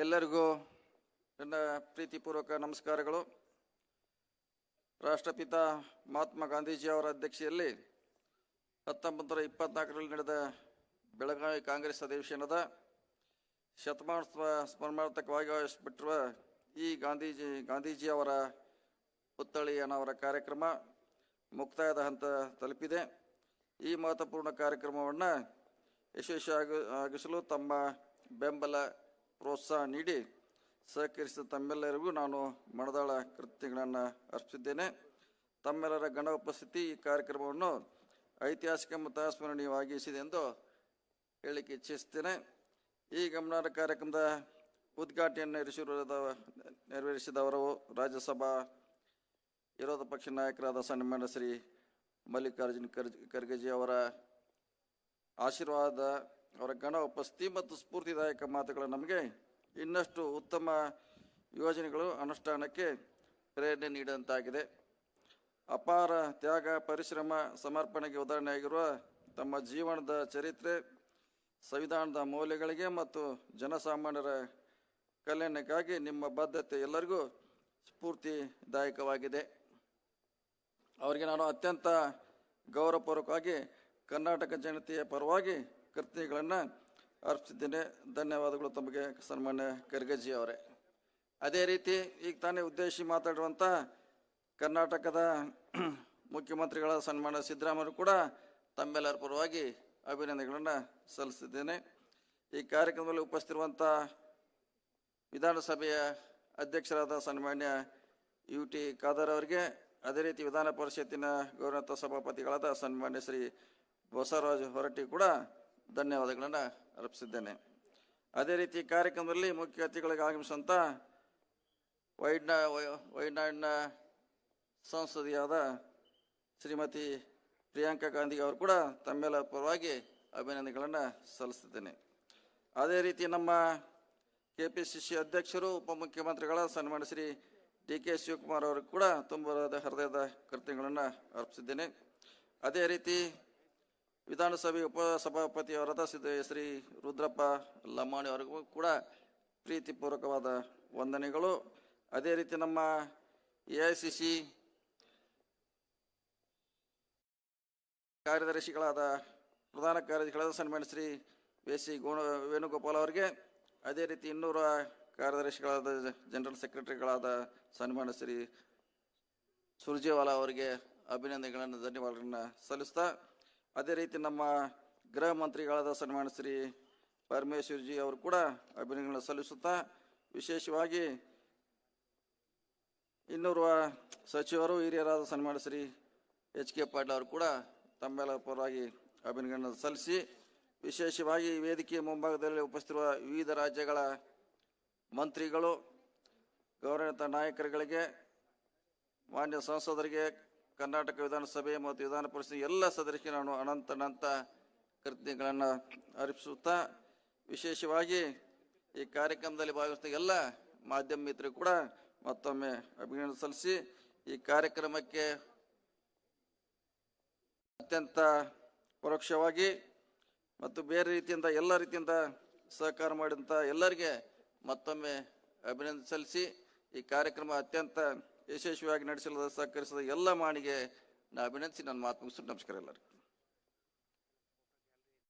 ಎಲ್ಲರಿಗೂ ನನ್ನ ಪ್ರೀತಿಪೂರ್ವಕ ನಮಸ್ಕಾರಗಳು. ರಾಷ್ಟ್ರಪಿತ ಮಹಾತ್ಮ ಗಾಂಧೀಜಿ ಅವರ ಅಧ್ಯಕ್ಷತೆಯಲ್ಲಿ ಹತ್ತೊಂಬತ್ತು ನೂರ ಇಪ್ಪತ್ನಾಲ್ಕರಲ್ಲಿ ನಡೆದ ಬೆಳಗಾವಿ ಕಾಂಗ್ರೆಸ್ ಅಧಿವೇಶನದ ಶತಮಾನೋತ್ಸವ ಸ್ಮ- ಸ್ಮರಣಾರ್ಥಕವಾಗಿ ಆಯೋಜಿಸಿಬಿಟ್ಟಿರುವ ಈ ಗಾಂಧೀಜಿ ಗಾಂಧೀಜಿ ಅವರ ಪುತ್ಥಳಿ ಅನ್ನೋರ ಕಾರ್ಯಕ್ರಮ ಮುಕ್ತಾಯದ ಹಂತ ತಲುಪಿದೆ. ಈ ಮಹತ್ವಪೂರ್ಣ ಕಾರ್ಯಕ್ರಮವನ್ನು ಯಶಸ್ವಿಯಾಗಿ ಆಗಿಸಲು ತಮ್ಮ ಬೆಂಬಲ ಪ್ರೋತ್ಸಾಹ ನೀಡಿ ಸಹಕರಿಸಿದ ತಮ್ಮೆಲ್ಲರಿಗೂ ನಾನು ಮನದಾಳ ಕೃತ್ಯಗಳನ್ನು ಅರ್ಪಿಸಿದ್ದೇನೆ ತಮ್ಮೆಲ್ಲರ ಗಣ ಉಪಸ್ಥಿತಿ ಈ ಕಾರ್ಯಕ್ರಮವನ್ನು ಐತಿಹಾಸಿಕ ಮತ್ತು ಸ್ಮರಣೀಯವಾಗಿಸಿದೆ ಎಂದು ಹೇಳಲಿಕ್ಕೆ ಇಚ್ಛಿಸ್ತೇನೆ ಈ ಗಮನಾರ್ಹ ಕಾರ್ಯಕ್ರಮದ ಉದ್ಘಾಟನೆಯನ್ನು ನೆರವೇರಿಸಿರುವುದ ನೆರವೇರಿಸಿದವರು ರಾಜ್ಯಸಭಾ ವಿರೋಧ ಪಕ್ಷ ನಾಯಕರಾದ ಸನ್ಮಾನ್ಯ ಶ್ರೀ ಮಲ್ಲಿಕಾರ್ಜುನ್ ಕರ್ಜ್ ಖರ್ಗೆಜಿ ಅವರ ಆಶೀರ್ವಾದ ಅವರ ಗಣ ಉಪಸ್ಥಿತಿ ಮತ್ತು ಸ್ಫೂರ್ತಿದಾಯಕ ಮಾತುಗಳು ನಮಗೆ ಇನ್ನಷ್ಟು ಉತ್ತಮ ಯೋಜನೆಗಳು ಅನುಷ್ಠಾನಕ್ಕೆ ಪ್ರೇರಣೆ ನೀಡಿದಂತಾಗಿದೆ. ಅಪಾರ ತ್ಯಾಗ, ಪರಿಶ್ರಮ, ಸಮರ್ಪಣೆಗೆ ಉದಾಹರಣೆಯಾಗಿರುವ ತಮ್ಮ ಜೀವನದ ಚರಿತ್ರೆ, ಸಂವಿಧಾನದ ಮೌಲ್ಯಗಳಿಗೆ ಮತ್ತು ಜನಸಾಮಾನ್ಯರ ಕಲ್ಯಾಣಕ್ಕಾಗಿ ನಿಮ್ಮ ಬದ್ಧತೆ ಎಲ್ಲರಿಗೂ ಸ್ಫೂರ್ತಿದಾಯಕವಾಗಿದೆ. ಅವರಿಗೆ ನಾನು ಅತ್ಯಂತ ಗೌರವಪೂರ್ವಕವಾಗಿ ಕರ್ನಾಟಕ ಜನತೆಯ ಪರವಾಗಿ ಕೃತಜ್ಞತೆಗಳನ್ನು ಅರ್ಪಿಸಿದ್ದೇನೆ. ಧನ್ಯವಾದಗಳು ತಮಗೆ ಸನ್ಮಾನ್ಯ ಖರ್ಗೆಜಿ ಅವರೇ. ಅದೇ ರೀತಿ ಈಗ ತಾನೇ ಉದ್ದೇಶಿ ಮಾತಾಡುವಂಥ ಕರ್ನಾಟಕದ ಮುಖ್ಯಮಂತ್ರಿಗಳ ಸನ್ಮಾನ ಸಿದ್ದರಾಮಯ್ಯ ಕೂಡ ತಮ್ಮೆಲ್ಲರ ಪರವಾಗಿ ಅಭಿನಂದನೆಗಳನ್ನು ಸಲ್ಲಿಸಿದ್ದೇನೆ. ಈ ಕಾರ್ಯಕ್ರಮದಲ್ಲಿ ಉಪಸ್ಥಿತಿರುವಂಥ ವಿಧಾನಸಭೆಯ ಅಧ್ಯಕ್ಷರಾದ ಸನ್ಮಾನ್ಯ ಯು ಟಿ ಖಾದರ್ ಅವರಿಗೆ, ಅದೇ ರೀತಿ ವಿಧಾನ ಪರಿಷತ್ತಿನ ಗೌರವ ಸಭಾಪತಿಗಳಾದ ಸನ್ಮಾನ್ಯ ಶ್ರೀ ಬಸವರಾಜ್ ಹೊರಟ್ಟಿ ಕೂಡ ಧನ್ಯವಾದಗಳನ್ನು ಅರ್ಪಿಸಿದ್ದೇನೆ. ಅದೇ ರೀತಿ ಕಾರ್ಯಕ್ರಮದಲ್ಲಿ ಮುಖ್ಯ ಅತಿಥಿಗಳಿಗೆ ಆಗಮಿಸಿದಂಥ ವೈಡ್ನ ವೈನಾಡಿನ ಸಂಸದಿಯಾದ ಶ್ರೀಮತಿ ಪ್ರಿಯಾಂಕಾ ಗಾಂಧಿ ಅವರು ಕೂಡ ತಮ್ಮೆಲ್ಲ ಪರವಾಗಿ ಅಭಿನಂದನೆಗಳನ್ನು ಸಲ್ಲಿಸುತ್ತೇನೆ ಅದೇ ರೀತಿ ನಮ್ಮ ಕೆ ಪಿ ಸಿ ಸಿ ಅಧ್ಯಕ್ಷರು, ಉಪಮುಖ್ಯಮಂತ್ರಿಗಳ ಸನ್ಮಾನ ಶ್ರೀ ಡಿ ಕೆ ಶಿವಕುಮಾರ್ ಅವರು ಕೂಡ ತುಂಬ ಹೃದಯದ ಕೃತ್ಯಗಳನ್ನು ಅರ್ಪಿಸಿದ್ದೇನೆ. ಅದೇ ರೀತಿ ವಿಧಾನಸಭೆ ಉಪಸಭಾಪತಿಯವರಾದ ಶ್ರೀ ರುದ್ರಪ್ಪ ಲಮಾಣಿ ಅವರಿಗೂ ಕೂಡ ಪ್ರೀತಿಪೂರ್ವಕವಾದ ವಂದನೆಗಳು. ಅದೇ ರೀತಿ ನಮ್ಮ ಎ ಐ ಸಿ ಸಿ ಕಾರ್ಯದರ್ಶಿಗಳಾದ ಪ್ರಧಾನ ಕಾರ್ಯದರ್ಶಿಗಳಾದ ಸನ್ಮಾನ್ಯ ಶ್ರೀ ಸಿ ಗುಣ ವೇಣುಗೋಪಾಲ್ ಅವರಿಗೆ, ಅದೇ ರೀತಿ ಇನ್ನೂರ ಕಾರ್ಯದರ್ಶಿಗಳಾದ ಜನರಲ್ ಸೆಕ್ರೆಟರಿಗಳಾದ ಸನ್ಮಾನ್ಯ ಶ್ರೀ ಸುರ್ಜೇವಾಲಾ ಅವರಿಗೆ ಅಭಿನಂದನೆಗಳನ್ನು, ಧನ್ಯವಾದಗಳನ್ನು ಸಲ್ಲಿಸ್ತಾ ಅದೇ ರೀತಿ ನಮ್ಮ ಗೃಹ ಮಂತ್ರಿಗಳಾದ ಸನ್ಮಾನ್ಯ ಶ್ರೀ ಪರಮೇಶ್ವರ್ಜಿ ಅವರು ಕೂಡ ಅಭಿನಂದನೆ ಸಲ್ಲಿಸುತ್ತಾ ವಿಶೇಷವಾಗಿ ಇನ್ನೋರ್ವ ಸಚಿವರು, ಹಿರಿಯರಾದ ಸನ್ಮಾನ್ಯ ಶ್ರೀ ಎಚ್ ಕೆ ಪಾಟೀಲ್ ಅವರು ಕೂಡ ತಮ್ಮೆಲ್ಲ ಪರವಾಗಿ ಅಭಿನಂದನೆ ಸಲ್ಲಿಸಿ, ವಿಶೇಷವಾಗಿ ವೇದಿಕೆಯ ಮುಂಭಾಗದಲ್ಲಿ ಉಪಸ್ಥಿತಿರುವ ವಿವಿಧ ರಾಜ್ಯಗಳ ಮಂತ್ರಿಗಳು ಗೌರವಿತ ನಾಯಕರುಗಳಿಗೆ, ಮಾನ್ಯ ಸಂಸದರಿಗೆ ಕರ್ನಾಟಕ ವಿಧಾನಸಭೆ ಮತ್ತು ವಿಧಾನ ಪರಿಷತ್ ಎಲ್ಲ ಸದಸ್ಯರಿಗೆ ನಾನು ಅನಂತ ಅನಂತ ಕೃತಜ್ಞತೆಗಳನ್ನು ಅರ್ಪಿಸುತ್ತಾ, ವಿಶೇಷವಾಗಿ ಈ ಕಾರ್ಯಕ್ರಮದಲ್ಲಿ ಭಾಗವಹಿಸಿದ ಎಲ್ಲ ಮಾಧ್ಯಮ ಮಿತ್ರರು ಕೂಡ ಮತ್ತೊಮ್ಮೆ ಅಭಿನಂದನೆ ಸಲ್ಲಿಸಿ, ಈ ಕಾರ್ಯಕ್ರಮಕ್ಕೆ ಅತ್ಯಂತ ಪರೋಕ್ಷವಾಗಿ ಮತ್ತು ಬೇರೆ ರೀತಿಯಿಂದ, ಎಲ್ಲ ರೀತಿಯಿಂದ ಸಹಕಾರ ಮಾಡಿದಂಥ ಎಲ್ಲರಿಗೆ ಮತ್ತೊಮ್ಮೆ ಅಭಿನಂದನೆ ಸಲ್ಲಿಸಿ, ಈ ಕಾರ್ಯಕ್ರಮ ಅತ್ಯಂತ ಯಶಸ್ವಿಯಾಗಿ ನಡೆಸಲು ಸಹಕರಿಸಿದ ಎಲ್ಲ ಮಾಣಿಗೆ ನಾ ಅಭಿನಂದಿಸಿ ನನ್ನ ಮಾತು ಮುಗಿಸ್ತು ನಮಸ್ಕಾರ ಎಲ್ಲರಿಗೂ.